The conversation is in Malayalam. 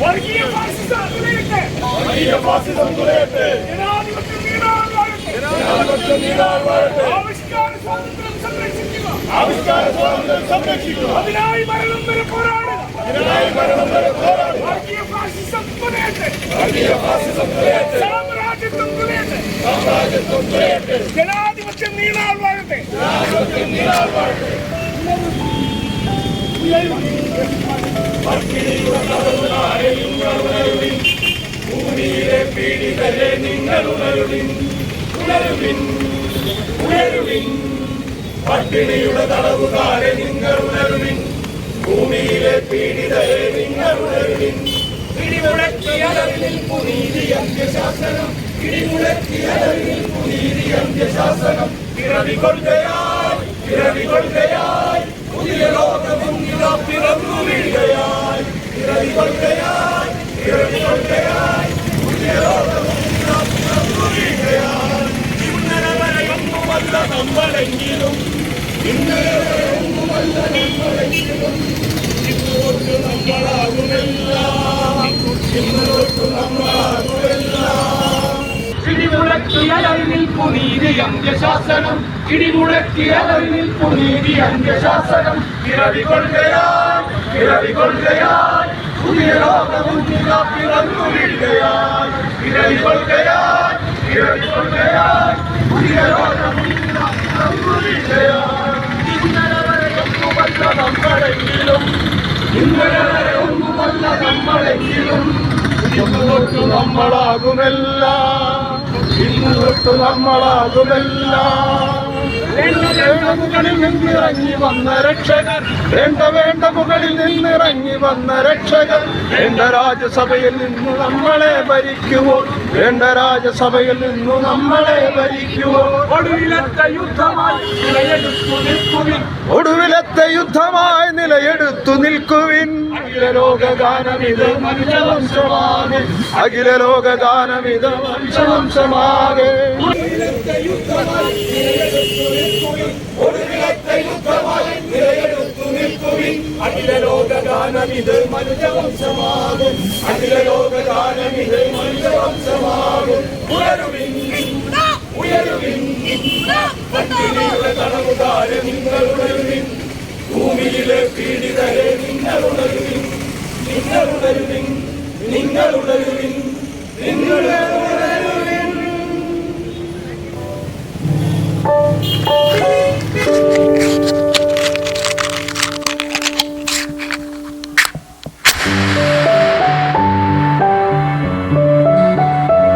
വർഗീയ ഫാസിസം തുലയട്ടെ വർഗീയ ഫാസിസം തുലയട്ടെ ജനാധിപത്യം നീടാൻ വാഴട്ടെ ജനാധിപത്യം നീടാൻ ആവിഷ്കാര സ്വാതന്ത്ര്യം സംരക്ഷിക്കുക. ആവിഷ്കാര സ്വാതന്ത്ര്യം സംരക്ഷിക്കുക. അതിനായി മരണം വരെ പോരാടുക ഇതിനായി മരണം വരെ പോരാടുക വർഗീയ ഫാസിസം തുലയട്ടെ വർഗീയ ഫാസിസം തുലയട്ടെ സാമ്രാജ്യത്വം തുലയട്ടെ സാമ്രാജ്യത്വം തുലയട്ടെ ജനാധിപത്യം നീടാൻ വാഴട്ടെ. ജനാധിപത്യം നീടാൻ നിങ്ങൾ പട്ടിണിയുടെ തടവുകാരെ നിങ്ങൾ ഉണരുവിൻ ഭൂമിയിലെ പീഡിതരെ നിങ്ങൾ ഉണരുവിൻ ഇടിമുഴക്കിയലറിൽ പുനീതി അന്ത്യശാസനം ഇടിമുഴക്കിയലറിൽ പുനീതി അന്ത്യശാസനം പുതിയ ലോകവും ഇതാ പിറന്നു വീഴുകയായി. പിറവി കൊള്ളുകയായി പിറവി കൊള്ളുകയായി. പുതിയ ലോകവും ഇതാ പിറന്നു വീഴുകയായി. ഇന്നലെ വരെയൊന്നുമല്ല നമ്മളെങ്കിലും. ഇന്നലെ വരെയൊന്നുമല്ല നമ്മളെങ്കിലും ഇന്ന് തൊട്ട് ഇടിമുഴക്കിയലറിൽ പുനീതി അന്ത്യശാസനം. ഇടിമുഴക്കിയലറിൽ പുനീതി അന്ത്യശാസനം. പിറവി കൊള്ളുകയായി പിറവി കൊള്ളുകയായി പുതിയ ലോകവും പിറന്നു വീഴുകയായി പിറവി കൊള്ളുകയായി പുതിയ ലോകവും പിറന്നു നമ്മളെങ്കിലും ഇന്നലെ ഒന്നുമല്ല നമ്മളെങ്കിലും. നമ്മളാകുമെല്ലാം. നിന്നിറങ്ങി വന്ന രക്ഷകർ വേണ്ട വേണ്ട വന്ന രാജ്യസഭയിൽ നിന്നു നമ്മളെ ഭരിക്കുമോ വേണ്ട രാജ്യസഭയിൽ നിന്നു നമ്മളെ ഭരിക്കുമോ ഒടുവിലത്തെ യുദ്ധമായി നിൽക്കുവിൻ. ഒടുവിലത്തെ യുദ്ധമായി നിലയെടുത്തു നിൽക്കുവിൻ. അഖില ലോകഗാനമിത് മനുഷ്യവംശമാകെ. അഖില അഖില ലോകഗാനമിത് മനുഷ്യവംശമാകും അഖില ലോകഗാനമിത് മനുഷ്യവംശമാകും ഉയരുവിൻ ഉയരുവിൻ. തടവുകാരൻ തടവുകാരെ ഉണരുവിൻ